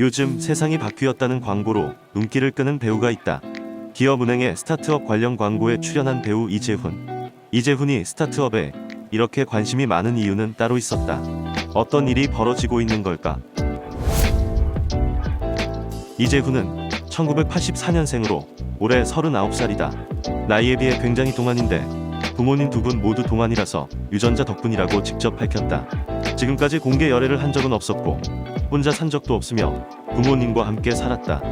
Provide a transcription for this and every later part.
요즘 세상이 바뀌었다는 광고로 눈길을 끄는 배우가 있다. 기업은행의 스타트업 관련 광고에 출연한 배우 이재훈. 이재훈이 스타트업에 이렇게 관심이 많은 이유는 따로 있었다. 어떤 일이 벌어지고 있는 걸까? 이재훈은 1984년생으로 올해 39살이다. 나이에 비해 굉장히 동안인데 부모님 두 분 모두 동안이라서 유전자 덕분이라고 직접 밝혔다. 지금까지 공개 열애를 한 적은 없었고 혼자 산 적도 없으며 부모님과 함께 살았다.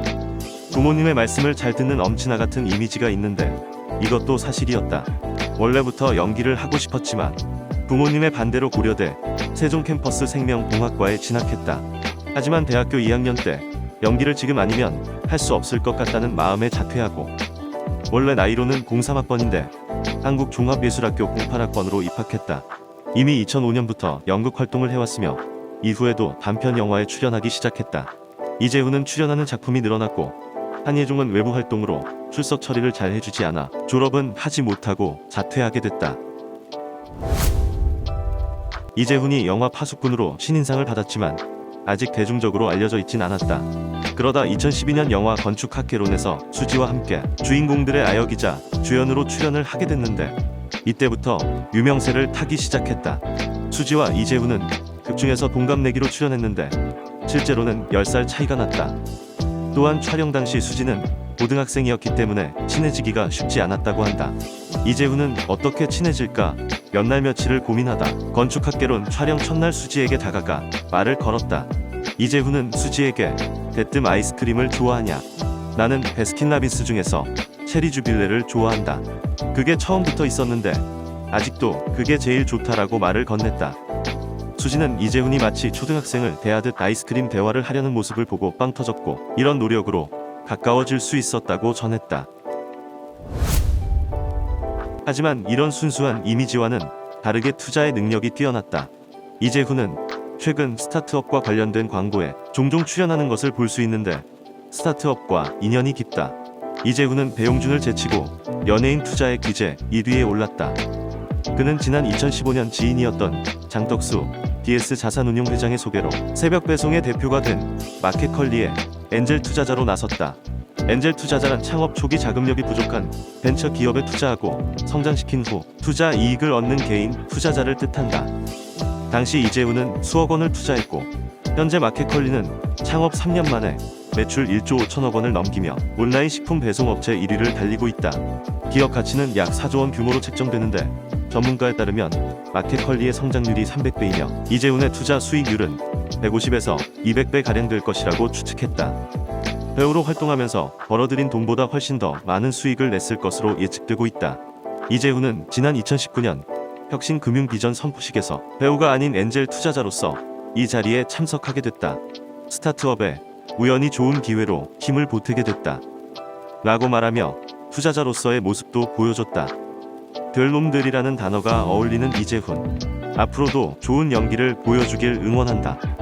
부모님의 말씀을 잘 듣는 엄친아 같은 이미지가 있는데 이것도 사실이었다. 원래부터 연기를 하고 싶었지만 부모님의 반대로 고려돼 세종 캠퍼스 생명공학과에 진학했다. 하지만 대학교 2학년 때 연기를 지금 아니면 할 수 없을 것 같다는 마음에 자퇴하고 원래 나이로는 03학번인데 한국종합예술학교 08학번으로 입학했다. 이미 2005년부터 연극 활동을 해왔으며 이후에도 단편 영화에 출연하기 시작했다. 이재훈은 출연하는 작품이 늘어났고 한예종은 외부 활동으로 출석 처리를 잘 해주지 않아 졸업은 하지 못하고 자퇴하게 됐다. 이재훈이 영화 파수꾼으로 신인상을 받았지만 아직 대중적으로 알려져 있진 않았다. 그러다 2012년 영화 건축학개론에서 수지와 함께 주인공들의 아역이자 주연으로 출연을 하게 됐는데 이때부터 유명세를 타기 시작했다. 수지와 이재훈은 극 중에서 동갑내기로 출연했는데 실제로는 10살 차이가 났다. 또한 촬영 당시 수지는 고등학생이었기 때문에 친해지기가 쉽지 않았다고 한다. 이재훈은 어떻게 친해질까 몇 날 며칠을 고민하다 건축학개론 촬영 첫날 수지에게 다가가 말을 걸었다. 이재훈은 수지에게 대뜸 아이스크림을 좋아하냐? 나는 베스킨라빈스 중에서 체리 주빌레를 좋아한다. 그게 처음부터 있었는데 아직도 그게 제일 좋다라고 말을 건넸다. 수지는 이재훈이 마치 초등학생을 대하듯 아이스크림 대화를 하려는 모습을 보고 빵 터졌고 이런 노력으로 가까워질 수 있었다고 전했다. 하지만 이런 순수한 이미지와는 다르게 투자의 능력이 뛰어났다. 이재훈은 최근 스타트업과 관련된 광고에 종종 출연하는 것을 볼 수 있는데 스타트업과 인연이 깊다. 이재훈은 배용준을 제치고 연예인 투자의 기재 1위에 올랐다. 그는 지난 2015년 지인이었던 장덕수 DS 자산운용 회장의 소개로 새벽 배송의 대표가 된 마켓 컬리의 엔젤 투자자로 나섰다. 엔젤 투자자란 창업 초기 자금력이 부족한 벤처 기업에 투자하고 성장시킨 후 투자 이익을 얻는 개인 투자자를 뜻한다. 당시 이재훈은 수억 원을 투자했고 현재 마켓컬리는 창업 3년 만에 매출 1조 5천억 원을 넘기며 온라인 식품 배송 업체 1위를 달리고 있다. 기업 가치는 약 4조 원 규모로 책정되는데 전문가에 따르면 마켓컬리의 성장률이 300배이며 이재훈의 투자 수익률은 150에서 200배 가량 될 것이라고 추측했다. 배우로 활동하면서 벌어들인 돈보다 훨씬 더 많은 수익을 냈을 것으로 예측되고 있다. 이재훈은 지난 2019년 혁신 금융 비전 선포식에서 배우가 아닌 엔젤 투자자로서 이 자리에 참석하게 됐다. 스타트업에 우연히 좋은 기회로 힘을 보태게 됐다. 라고 말하며 투자자로서의 모습도 보여줬다. 별놈들이라는 단어가 어울리는 이재훈. 앞으로도 좋은 연기를 보여주길 응원한다.